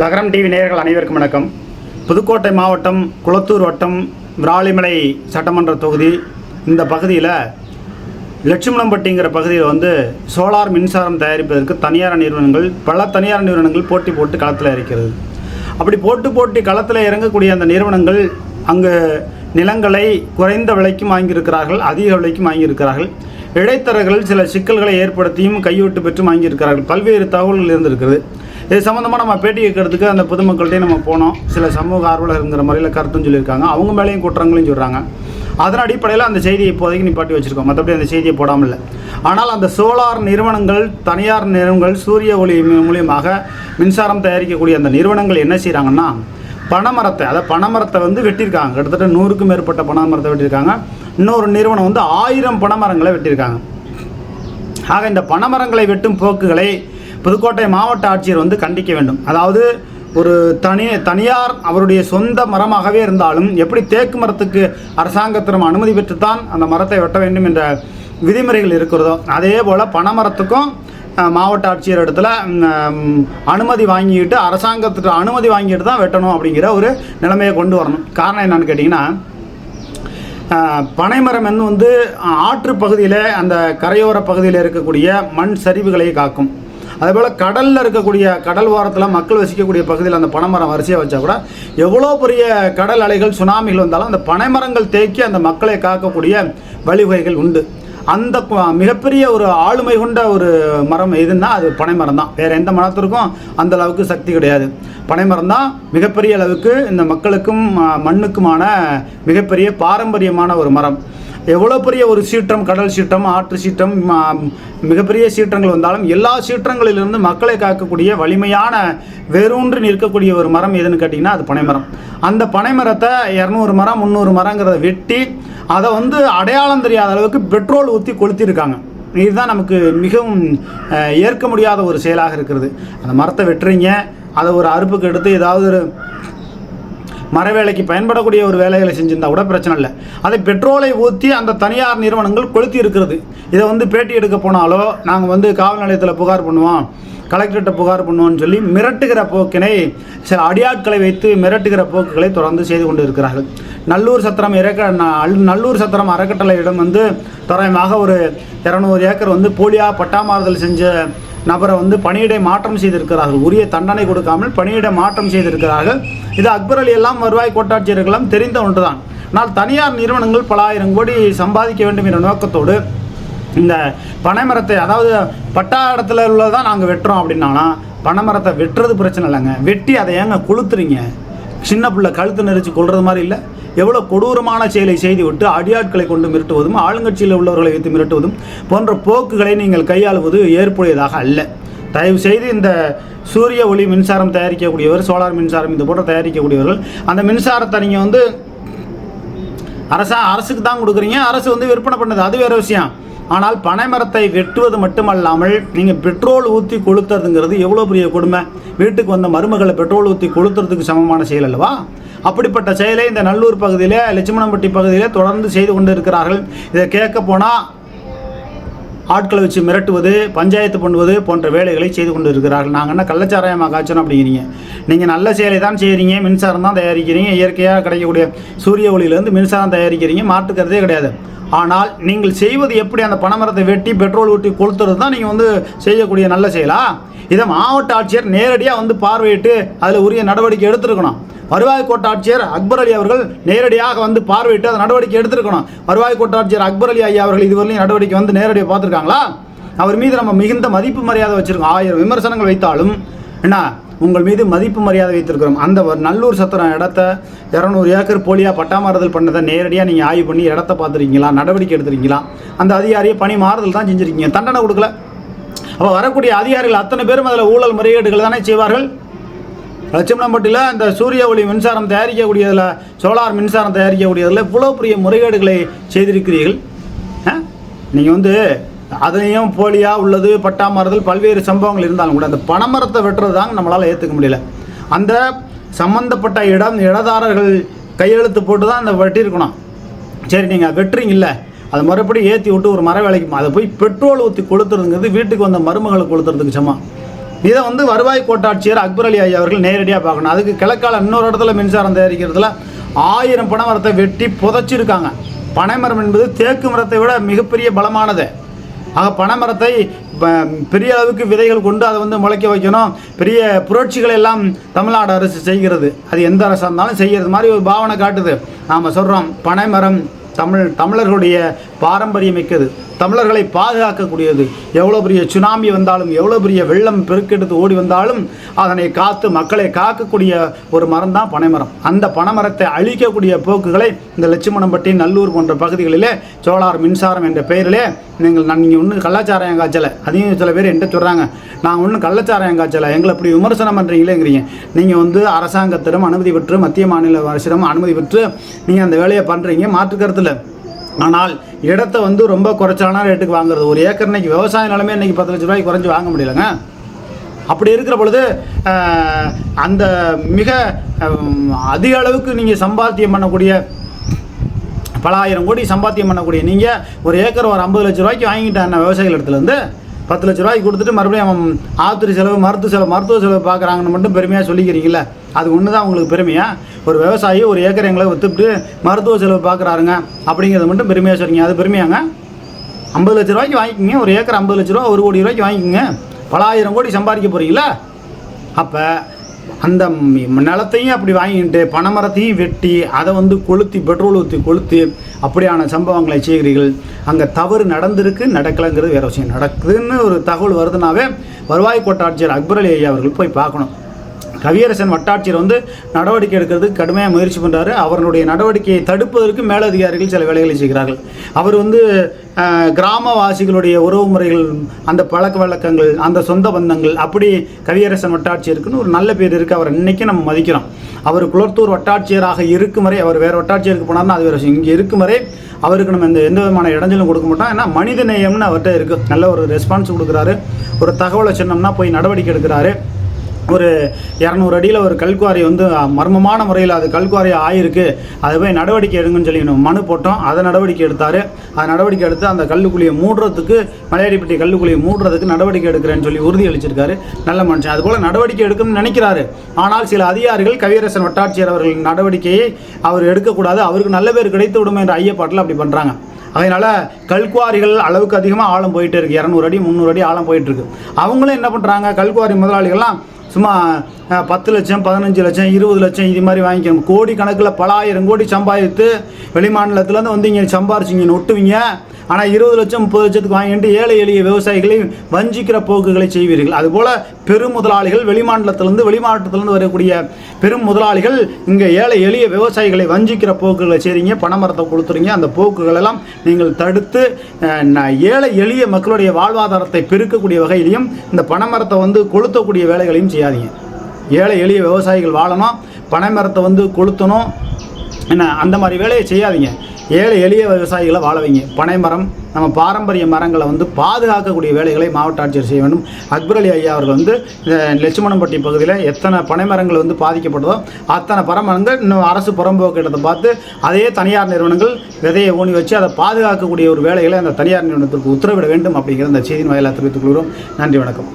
நகரம் டிவி நேயர்கள் அனைவருக்கும் வணக்கம். புதுக்கோட்டை மாவட்டம் குளத்தூர் வட்டம் விராலிமலை சட்டமன்ற தொகுதி. இந்த பகுதியில் லட்சுமணம்பட்டிங்கிற பகுதியில் வந்து சோலார் மின்சாரம் தயாரிப்பதற்கு தனியார் நிறுவனங்கள் பல தனியார் நிறுவனங்கள் போட்டி போட்டு களத்தில் இருக்கிறது அப்படி போட்டு போட்டி களத்தில் இறங்கக்கூடிய அந்த நிறுவனங்கள் அங்கு நிலங்களை குறைந்த விலைக்கும் வாங்கியிருக்கிறார்கள் அதிக விலைக்கும் வாங்கியிருக்கிறார்கள். இடைத்தரகர்கள் சில சிக்கல்களை ஏற்படுத்தியும் கையூட்டு பெற்றும் வாங்கியிருக்கிறார்கள். பல்வேறு தகவல்கள் இருந்திருக்கிறது. இது சம்மந்தமாக நம்ம பேட்டி கேட்கறதுக்கு அந்த பொதுமக்கள்கிட்டே நம்ம போனோம். சில சமூக ஆர்வலருங்கிற முறையில் கருத்தும் சொல்லியிருக்காங்க. அவங்க மேலேயும் குற்றங்களையும் சொல்கிறாங்க அதன் அடிப்படையில் அந்த செய்தியை இப்போதைக்கு நிப்பாட்டி வச்சுருக்கோம். மற்றபடி அந்த செய்தியை போடாமல் இல்லை. ஆனால் அந்த சோலார் நிறுவனங்கள் தனியார் நிறுவனங்கள் சூரிய ஒளி மூலியமாக மின்சாரம் தயாரிக்கக்கூடிய அந்த நிறுவனங்கள் என்ன செய்கிறாங்கன்னா பனைமரத்தை அதாவது பனைமரத்தை வந்து வெட்டியிருக்காங்க. கிட்டத்தட்ட நூறுக்கும் மேற்பட்ட பனைமரத்தை வெட்டியிருக்காங்க. இன்னொரு நிறுவனம் வந்து ஆயிரம் பனைமரங்களை வெட்டியிருக்காங்க. ஆக இந்த பனைமரங்களை வெட்டும் போக்குகளை புதுக்கோட்டை மாவட்ட ஆட்சியர் வந்து கண்டிக்க வேண்டும். அதாவது ஒரு தனி தனியார் அவருடைய சொந்த மரமாகவே இருந்தாலும் எப்படி தேக்கு மரத்துக்கு அரசாங்கத்திடம் அனுமதி பெற்றுத்தான் அந்த மரத்தை வெட்ட வேண்டும் என்ற விதிமுறைகள் இருக்கிறதோ அதே போல் பனைமரத்துக்கும் மாவட்ட ஆட்சியர் இடத்துல அனுமதி வாங்கிட்டு அரசாங்கத்துக்கு அனுமதி வாங்கிட்டு தான் வெட்டணும் அப்படிங்கிற ஒரு நிலைமையை கொண்டு வரணும். காரணம் என்னன்னு கேட்டிங்கன்னா பனைமரம் வந்து ஆற்று பகுதியில் அந்த கரையோர பகுதியில் இருக்கக்கூடிய மண் சரிவுகளை காக்கும். அதேபோல் கடலில் இருக்கக்கூடிய கடல் ஓரத்தில் மக்கள் வசிக்கக்கூடிய பகுதியில் அந்த பனைமரம் வரிசையாக வச்சா கூட எவ்வளோ பெரிய கடல் அலைகள் சுனாமிகள் வந்தாலும் அந்த பனைமரங்கள் தேக்கி அந்த மக்களை காக்கக்கூடிய வழிவகைகள் உண்டு. அந்த ப- மிகப்பெரிய ஒரு ஆளுமை கொண்ட ஒரு மரம் எதுன்னா அது பனைமரம் தான். வேறு எந்த மரத்திற்கும் அந்த அளவுக்கு சக்தி கிடையாது. பனைமரம் தான் மிகப்பெரிய அளவுக்கு இந்த மக்களுக்கும் மண்ணுக்குமான மிகப்பெரிய பாரம்பரியமான ஒரு மரம். எவ்வளோ பெரிய ஒரு சீற்றம் கடல் சீற்றம் ஆற்று சீற்றம் மிகப்பெரிய சீற்றங்கள் வந்தாலும் எல்லா சீற்றங்களிலிருந்து மக்களை காக்கக்கூடிய வலிமையான வேரூன்றி நிற்கக்கூடிய ஒரு மரம் எதுன்னு கேட்டிங்கன்னா அது பனைமரம். அந்த பனைமரத்தை இரநூறு மரம் முந்நூறு மரங்கிறத வெட்டி அதை வந்து அடையாளம் தெரியாத அளவுக்கு பெட்ரோல் ஊற்றி கொளுத்திருக்காங்க. இதுதான் நமக்கு மிகவும் ஏற்க முடியாத ஒரு செயலாக இருக்கிறது. அந்த மரத்தை வெட்டுறீங்க அதை ஒரு அறுப்புக்கு எடுத்து ஏதாவது ஒரு மர வேலைக்கு பயன்படக்கூடிய ஒரு வேலைகளை செஞ்சிருந்தா கூட பிரச்சனை இல்லை. அதை பெட்ரோலை ஊற்றி அந்த தனியார் நிறுவனங்கள் கொளுத்தி இருக்கிறது. இதை வந்து பேட்டி எடுக்க போனாலோ நாங்கள் வந்து காவல் நிலையத்தில் புகார் பண்ணுவோம் கலெக்டர்கிட்ட புகார் பண்ணுவோம்னு சொல்லி மிரட்டுகிற போக்கினை சில அடியாட்களை வைத்து மிரட்டுகிற போக்குகளை தொடர்ந்து செய்து கொண்டு இருக்கிறார்கள் நல்லூர் சத்திரம் இறக்க நல்லூர் சத்திரம் அறக்கட்டளையிடம் வந்து தோராயமாக ஒரு இரநூறு ஏக்கர் வந்து போலியா பட்டாமாறுதல் செஞ்ச நபரை வந்து பணியிடை மாற்றம் செய்திருக்கிறார்கள். உரிய தண்டனை கொடுக்காமல் பணியிடை மாற்றம் செய்திருக்கிறார்கள். இது அக்பர் அலி எல்லாம் வருவாய் கோட்டாட்சியர்களும் தெரிந்த ஒன்றுதான். ஆனால் தனியார் நிறுவனங்கள் பல ஆயிரம் கோடி சம்பாதிக்க வேண்டும் என்ற நோக்கத்தோடு இந்த பனைமரத்தை அதாவது பட்டா இடத்துல உள்ளதான் நாங்கள் வெட்டுறோம் அப்படின்னானா பனைமரத்தை வெட்டுறது பிரச்சனை இல்லைங்க. வெட்டி அதை ஏங்க கொளுத்துறீங்க? சின்ன பிள்ளை கழுத்து நெரிச்சு கொள்வது மாதிரி இல்லை? எவ்வளோ கொடூரமான செயலை செய்துவிட்டு அடியாட்களை கொண்டு மிரட்டுவதும் ஆளுங்கட்சியில் உள்ளவர்களை வைத்து மிரட்டுவதும் போன்ற போக்குகளை நீங்கள் கையாளுவது ஏற்புடையதாக அல்ல. தயவு செய்து இந்த சூரிய ஒளி மின்சாரம் தயாரிக்கக்கூடியவர் சோலார் மின்சாரம் இது போன்ற தயாரிக்கக்கூடியவர்கள் அந்த மின்சாரத்தை நீங்கள் வந்து அரசா அரசுக்கு தான் கொடுக்குறீங்க அரசு வந்து விற்பனை பண்ணுது அது வேறு விஷயம். ஆனால் பனைமரத்தை வெட்டுவது மட்டுமல்லாமல் நீங்கள் பெட்ரோல் ஊற்றி கொளுத்துறதுங்கிறது எவ்வளோ பெரிய கொடுமை? வீட்டுக்கு வந்த மருமகளை பெட்ரோல் ஊற்றி கொளுத்துறதுக்கு சமமான செயல் அல்லவா? அப்படிப்பட்ட செயலை இந்த நல்லூர் பகுதியில் லட்சுமணம்பட்டி பகுதியில் தொடர்ந்து செய்து கொண்டு இருக்கிறார்கள் இதை கேட்க போனால் ஆட்களை வச்சு மிரட்டுவது பஞ்சாயத்து பண்ணுவது போன்ற வேலைகளை செய்து கொண்டு இருக்கிறார்கள் நாங்கள் என்ன கள்ளச்சாராயமாக காய்ச்சணும் அப்படிங்கிறீங்க? நீங்கள் நல்ல செயலை தான் செய்கிறீங்க மின்சாரம் தான் தயாரிக்கிறீங்க இயற்கையாக கிடைக்கக்கூடிய சூரிய ஒளியிலேருந்து மின்சாரம் தயாரிக்கிறீங்க மாற்றுக்கிறதே கிடையாது. ஆனால் நீங்கள் செய்வது எப்படி? அந்த பனைமரத்தை வெட்டி பெட்ரோல் ஊட்டி கொளுத்துறது தான் நீங்கள் வந்து செய்யக்கூடிய நல்ல செயலா? இதை மாவட்ட ஆட்சியர் நேரடியாக வந்து பார்வையிட்டு அதில் உரிய நடவடிக்கை எடுத்திருக்கணும். வருவாய் கோட்டாட்சியர் அக்பர் அலி அவர்கள் நேரடியாக வந்து பார்வையிட்டு அந்த நடவடிக்கை எடுத்திருக்கணும். வருவாய் கோட்டாட்சியர் அக்பர் அலி ஐயா அவர்கள் இதுவரையும் நடவடிக்கை வந்து நேரடியாக பார்த்துருக்காங்களா? அவர் மீது நம்ம மிகுந்த மதிப்பு மரியாதை வச்சிருக்கோம். ஆயிரம் விமர்சனங்கள் வைத்தாலும் என்ன உங்கள் மீது மதிப்பு மரியாதை வைத்திருக்கிறோம். அந்த நல்லூர் சத்திரம் இடத்த இரநூறு ஏக்கர் போலியா பட்டாமாறுதல் பண்ணதை நேரடியாக நீங்கள் ஆய்வு பண்ணி இடத்த பார்த்துருக்கீங்களா? நடவடிக்கை எடுத்துருக்கீங்களா? அந்த அதிகாரியை பணி மாறுதல் தான் செஞ்சுருக்கீங்க. தண்டனை கொடுக்கல. அப்போ வரக்கூடிய அதிகாரிகள் அத்தனை பேரும் அதில் ஊழல் முறைகேடுகள் தானே செய்வார்கள்? லட்சுமணம்பட்டியில் அந்த சூரிய ஒளி மின்சாரம் தயாரிக்கக்கூடியதில் சோலார் மின்சாரம் தயாரிக்கக்கூடியதில் இவ்வளோ பெரிய முறைகேடுகளை செய்திருக்கிறீர்கள். நீங்கள் வந்து அதுலேயும் போலியாக உள்ளது பட்டாமறுதல் பல்வேறு சம்பவங்கள் இருந்தாலும் கூட அந்த பனைமரத்தை வெட்டுறது தாங்க நம்மளால் ஏற்றுக்க முடியல. அந்த சம்பந்தப்பட்ட இடம் இடதாரர்கள் கையெழுத்து போட்டு தான் அந்த வெட்டியிருக்கணும். சரி நீங்கள் வெட்டுறீங்கல்ல அதை மறுபடி ஏற்றி விட்டு ஒரு மர வேலைக்கு அதை போய் பெட்ரோல் ஊற்றி கொளுத்துறதுங்கிறது வீட்டுக்கு வந்த மருமகளை கொளுத்துறதுக்கு சமம். இதை வந்து வருவாய் கோட்டாட்சியர் அக்பர் அலி ஐயா அவர்கள் நேரடியாக பார்க்கணும். அதுக்கு கிழக்கால இன்னொரு இடத்துல மின்சாரம் தயாரிக்கிறதுல ஆயிரம் பனை மரத்தை வெட்டி புதைச்சிருக்காங்க. பனைமரம் என்பது தேக்கு மரத்தை விட மிகப்பெரிய பலமானது. ஆக பனைமரத்தை ப- பெரிய அளவுக்கு விதைகள் கொண்டு அதை வந்து முளைக்க வைக்கணும். பெரிய புரட்சிகளை எல்லாம் தமிழ்நாடு அரசு செய்கிறது. அது எந்த அரசாக இருந்தாலும் செய்கிறது. மாதிரி ஒரு பாவனை காட்டுது. நாம் சொல்கிறோம் பனைமரம் தமிழ் தமிழர்களுடைய பாரம்பரியமிக்கது. தமிழர்களை பாதுகாக்கக்கூடியது. எவ்வளோ பெரிய சுனாமி வந்தாலும் எவ்வளோ பெரிய வெள்ளம் பெருக்கெடுத்து ஓடி வந்தாலும் அதனை காத்து மக்களை காக்கக்கூடிய ஒரு மரம் தான் பனைமரம். அந்த பனைமரத்தை அழிக்கக்கூடிய போக்குகளை இந்த லட்சுமணம்பட்டி நல்லூர் போன்ற பகுதிகளிலே சோலார் மின்சாரம் என்ற பெயரிலே நீங்கள் நான் நீங்கள் ஒன்றும் கள்ளச்சாராயம் காய்ச்சலை. அதையும் சில பேர் என்கிட்ட சொல்கிறாங்க நான் ஒன்றும் கள்ளச்சாராயம் காய்ச்சலை. எங்களை இப்படி விமர்சனம் பண்ணுறீங்களேங்கிறீங்க நீங்கள் வந்து அரசாங்கத்திடம் அனுமதி பெற்று மத்திய மாநில அரசிடம் அனுமதி பெற்று நீங்கள் அந்த வேலையை பண்ணுறீங்க மாற்று கருத்தில் ஆனால் இடத்த வந்து ரொம்ப குறைச்சான ரேட்டுக்கு வாங்குறது. ஒரு ஏக்கர் இன்றைக்கி விவசாய நிலமே இன்னைக்கு பத்து லட்ச ரூபாய்க்கு குறைஞ்சி வாங்க முடியலங்க. அப்படி இருக்கிற பொழுது அந்த மிக அதிக அளவுக்கு நீங்கள் சம்பாத்தியம் பண்ணக்கூடிய பல ஆயிரம் கோடி சம்பாத்தியம் பண்ணக்கூடிய நீங்கள் ஒரு ஏக்கர் ஒரு ஐம்பது லட்ச ரூபாய்க்கு வாங்கிட்டாங்க விவசாயிகள் இடத்துலேருந்து பத்து லட்ச ரூபாய்க்கு கொடுத்துட்டு மறுபடியும் அவன் ஆத்திரி செலவு மருத்துவ செலவு மருத்துவ செலவு பார்க்குறாங்கன்னு மட்டும் பெருமையாக சொல்லிக்கிறீங்களே அது ஒன்று தான் உங்களுக்கு பெருமையா? ஒரு விவசாயி ஒரு ஏக்கர் எங்களை வித்துட்டு மருத்துவ செலவு பார்க்குறாருங்க அப்படிங்கிறத மட்டும் பெருமையாக சொல்கிறீங்க அது பெருமையாங்க? ஐம்பது லட்ச ரூபாய்க்கு வாங்கிக்கோங்க. ஒரு ஏக்கர் ஐம்பது லட்ச ரூபா ஒரு கோடி ரூபாய்க்கு வாங்கிக்கோங்க. பல ஆயிரம் கோடி சம்பாதிக்க போகிறீங்களா அப்போ அந்த நிலத்தையும் அப்படி வாங்கிட்டு பனைமரத்தையும் வெட்டி அதை வந்து கொளுத்தி பெட்ரோல் ஊற்றி கொளுத்தி அப்படியான சம்பவங்களை செய்கிறீர்கள். அங்கே தவறு நடந்திருக்கு நடக்கலைங்கிறது வேற விஷயம். நடக்குதுன்னு ஒரு தகவல் வருதுனாவே வருவாய் கோட்டாட்சியர் அக்பர் அலி ஐயா அவர்கள் போய் பார்க்கணும். கவியரசன் வட்டாட்சியர் வந்து நடவடிக்கை எடுக்கிறதுக்கு கடுமையாக முயற்சி பண்ணுறாரு அவருடைய நடவடிக்கையை தடுப்பதற்கு மேலதிகாரிகள் சில வேலைகளை செய்கிறார்கள். அவர் வந்து கிராமவாசிகளுடைய உறவு முறைகள் அந்த பழக்க வழக்கங்கள் அந்த சொந்த பந்தங்கள் அப்படி கவியரசன் வட்டாட்சியருக்குன்னு ஒரு நல்ல பேர் இருக்குது அவர் இன்னைக்கு நம்ம மதிக்கிறோம். அவர் குளத்தூர் வட்டாட்சியராக இருக்கும் வரை அவர் வேறு வட்டாட்சியருக்கு போனார்னா அது வேறு இங்கே இருக்கும் வரை அவருக்கு நம்ம எந்த எந்த விதமான இடைஞ்சலும் கொடுக்க மாட்டோம். ஏன்னா மனித நேயம்னு அவர்கிட்ட இருக்குது நல்ல ஒரு ரெஸ்பான்ஸ் கொடுக்குறாரு. ஒரு தகவலை சொன்னோம்னா போய் நடவடிக்கை எடுக்கிறாரு. ஒரு இரநூறு அடியில் ஒரு கல்குவாரி வந்து மர்மமான முறையில் அது கல்குவாரி ஆயிருக்கு. அதை போய் நடவடிக்கை எடுங்கன்னு சொல்லி மனு போட்டோம். அதை நடவடிக்கை எடுத்தார். அது நடவடிக்கை எடுத்து அந்த கல்லுக்குழியை மூடுறதுக்கு மலையாடிப்பட்டி கல்லுக்குழியை மூடுறதுக்கு நடவடிக்கை எடுக்கிறேன்னு சொல்லி உறுதி அளிச்சிருக்காரு. நல்ல மனுஷன். அதுபோல் நடவடிக்கை எடுக்கணும்னு நினைக்கிறாரு. ஆனால் சில அதிகாரிகள் கவியரசன் வட்டாட்சியர் அவர்களின் நடவடிக்கையை அவர் எடுக்கக்கூடாது. அவருக்கு நல்ல பேர் கிடைத்து விடும் என்ற ஐயப்பாட்டில் அப்படி பண்ணுறாங்க அதனால் கல்குவாரிகள் அளவுக்கு அதிகமாக ஆழம் போயிட்டே இருக்கு. இரநூறு அடி முந்நூறு அடி ஆழம் போயிட்டுருக்கு அவங்களும் என்ன பண்ணுறாங்க கல்குவாரி முதலாளிகள்லாம் சும்மா அஹ், பத்து லட்சம் பதினஞ்சு லட்சம் இருபது லட்சம் இது மாதிரி வாங்கிக்கணும். கோடி கணக்கில் பல ஆயிரம் கோடி சம்பாதித்து வெளிமாநிலத்துலேருந்து வந்து இங்கே சம்பாரிச்சிங்க ஒட்டுவீங்க. ஆனால் இருபது லட்சம் முப்பது லட்சத்துக்கு வாங்கிட்டு ஏழை எளிய விவசாயிகளை வஞ்சிக்கிற போக்குகளை செய்வீர்கள். அதுபோல் பெரும் முதலாளிகள் வெளிமாநிலத்திலேருந்து வெளிமாவட்டத்திலேருந்து வரக்கூடிய பெரும் முதலாளிகள் இங்கே ஏழை எளிய விவசாயிகளை வஞ்சிக்கிற போக்குகளை செய்கிறீங்க பணமரத்தை கொடுத்துறீங்க அந்த போக்குகள் எல்லாம் நீங்கள் தடுத்து ஏழை எளிய மக்களுடைய வாழ்வாதாரத்தை பெருக்கக்கூடிய வகையிலையும் இந்த பனைமரத்தை வந்து கொளுத்தக்கூடிய வேலைகளையும் செய்யாதீங்க. ஏழை எளிய விவசாயிகள் வாழணும் பனைமரத்தை வந்து கொளுத்தணும். என்ன அந்த மாதிரி வேலையை செய்யாதீங்க. ஏழை எளிய விவசாயிகளை வாழ வைங்க. பனைமரம் நம்ம பாரம்பரிய மரங்களை வந்து பாதுகாக்கக்கூடிய வேலைகளை மாவட்ட ஆட்சியர் செய்ய வேண்டும். அக்பர் அலி ஐயா அவர்கள் வந்து இந்த லட்சுமணம்பட்டி பகுதியில் எத்தனை பனைமரங்கள் வந்து பாதிக்கப்பட்டதோ அத்தனை பரமரங்கள் இன்னும் அரசு புறம்போக்கு இடத்தை பார்த்து அதே தனியார் நிறுவனங்கள் விதையை ஊனி வச்சு அதை பாதுகாக்கக்கூடிய ஒரு வேலைகளை அந்த தனியார் நிறுவனத்திற்கு உத்தரவிட வேண்டும் அப்படிங்கிற அந்த செய்தியின் வாயிலாக தெரிவித்துக் கொள்கிறோம். நன்றி வணக்கம்.